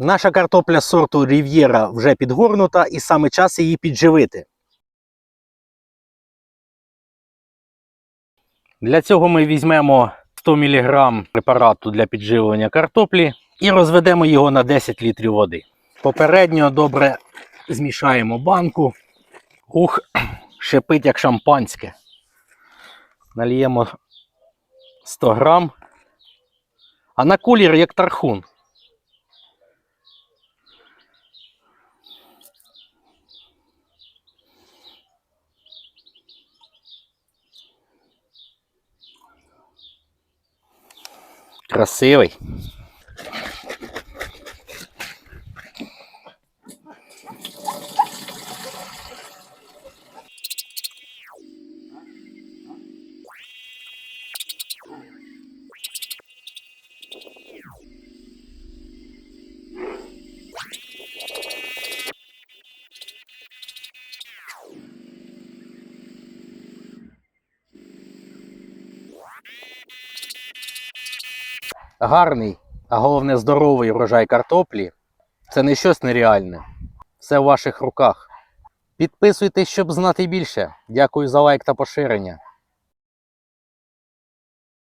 Наша картопля сорту Рів'єра вже підгорнута і саме час її підживити. Для цього ми візьмемо 100 мг препарату для підживлення картоплі і розведемо його на 10 літрів води. Попередньо добре змішаємо банку. Ух, шипить як шампанське. Нальємо 100 грам. А на колір як тархун. Tracei, ué. Гарний, а головне здоровий врожай картоплі це не щось нереальне. Все в ваших руках. Підписуйтесь, щоб знати більше. Дякую за лайк та поширення.